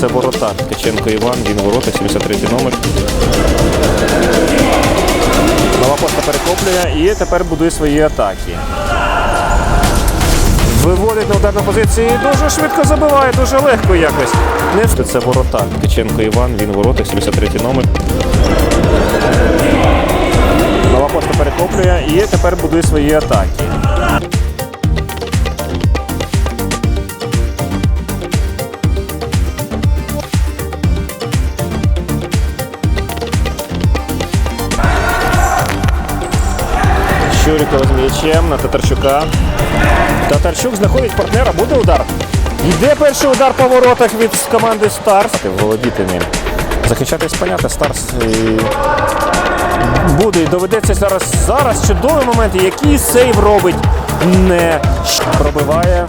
Це ворота. Ткаченко Іван, він ворота, 73 номер. Нова поста перехоплює і тепер будує свої атаки. Виводить на ударну позицію і дуже швидко забиває, дуже легко якось. Це ворота. Ткаченко Іван, він ворота, 73 номер. Нова поста перехоплює і тепер будує свої атаки. Щурікова з м'ячем на Татарчука. Татарчук знаходить партнера, буде удар. Йде перший удар по воротах від команди Старс. Володіти ним. Захищатись, понятно, Старс і буде і доведеться зараз. Зараз чудовий момент. Який сейв робить не пробиває.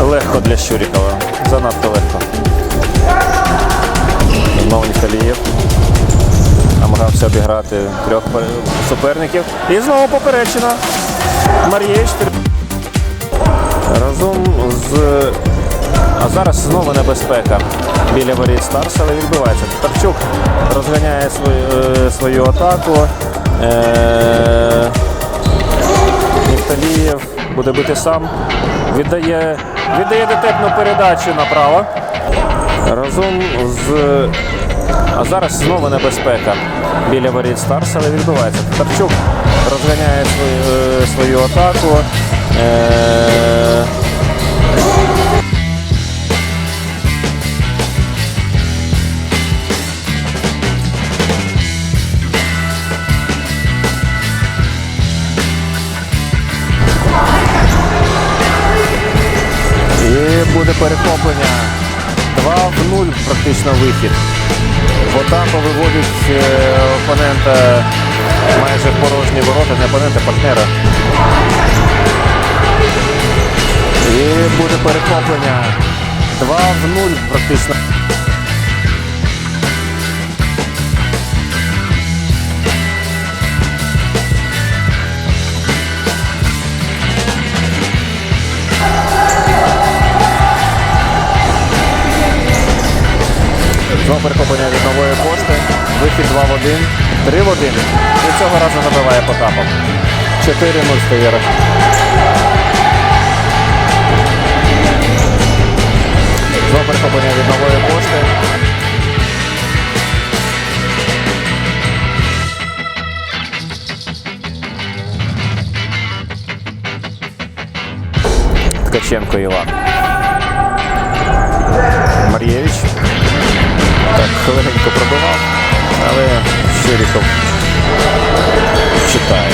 Легко для Щурікова. Занадто легко. Знову Ніколієв обіграти трьох суперників. І знову поперечина. Мар'єч. Разом з. А зараз знову небезпека біля воріт Старс, але відбувається. Тарчук розганяє свою, е, свою атаку. Е- Нікталієв буде бити сам. Віддає, віддає дотепну передачу направо. Разом з а зараз знову небезпека біля воріт Старс, але відбувається. Тарчук розганяє свою, е, свою атаку. Е- І буде перехоплення. 2 в 0 практично вихід. Потапа виводить е, опонента майже в порожні ворота, не опонента, партнера. І буде перехоплення. 2 в 0 практично. Знову перехоплення від нової пошти. Вихід 2 в 1. 3 в 1. І цього разу забиває Потапов. 4-0 стає. Знову перехоплення від нової пошти. Ткаченко Іван. Мар'євич. Так, хвилинку пробивав, але Щиріков читає.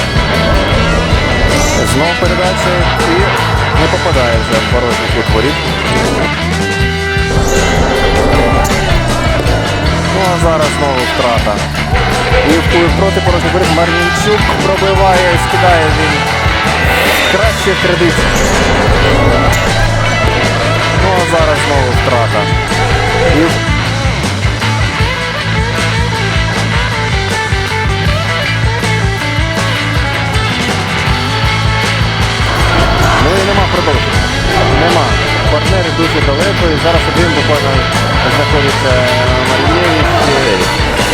Знову передача і не попадає вже в порожній кут воріт. Ну а зараз знову втрата. І вплив проти порожній воріт Мар'їнчук пробиває, скидає він краще традицій. Ну а зараз знову втрата. І Мар'євич.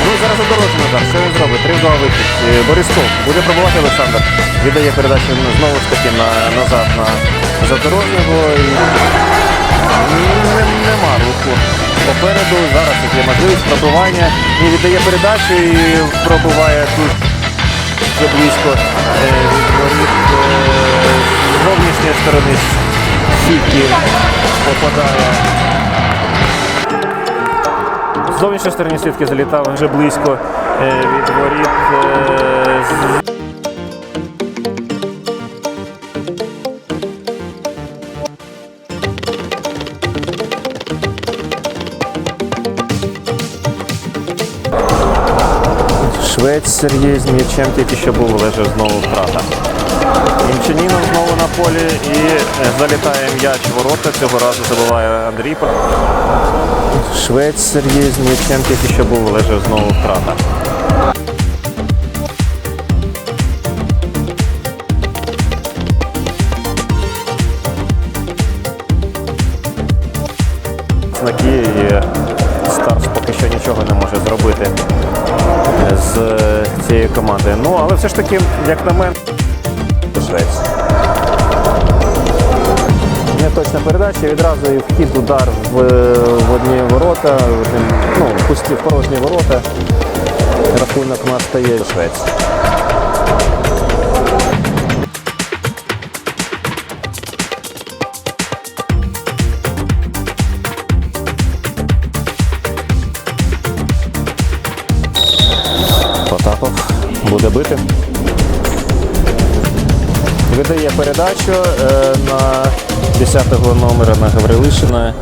Ну зараз задорожний удар. Що він зробить? Три в два вихід. Е, Борисков буде пробувати Олександр. Віддає передачу знову ж таки на, назад на задорожнього. І... Нема руху. Попереду зараз є можливість пробування. І віддає передачу і пробуває тут вже близько е, е, з зовнішньої сторони сітки попадає. Зовнішньої сторони сітки залітав вже близько е, від воріт. е, Швець Сергій з м'ячем тільки що був, лежав знову втрата. Інчаніном знову на полі і е, залітає м'яч ворота. Цього разу забуває Андрій. Швець Сергій Зміцненко, який ще був, лежав знову втрата. Знаки і Старс поки що нічого не може зробити з е, цією командою. Ну, але все ж таки, як на мене. Швець. Неточна передача, відразу і вхід удар в, в одні ворота, в одні, ну, пусті в порожні ворота. Рахунок у нас стає Швець. Потапов буде бити. Видає передачу е, на 10-го номера на Гаврилишина.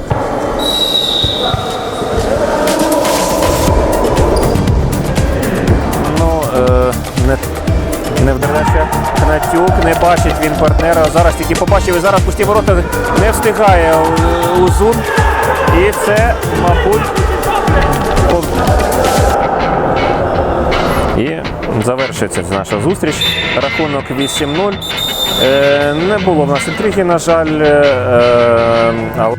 Ну, е, не, не вдалося Гнатюк, не бачить він партнера. Зараз тільки побачив і зараз пусті ворота не встигає У- Узун. І це, мабуть, завершується наша зустріч. Рахунок 8-0. Е, не було в нас інтриги, на жаль. Е, але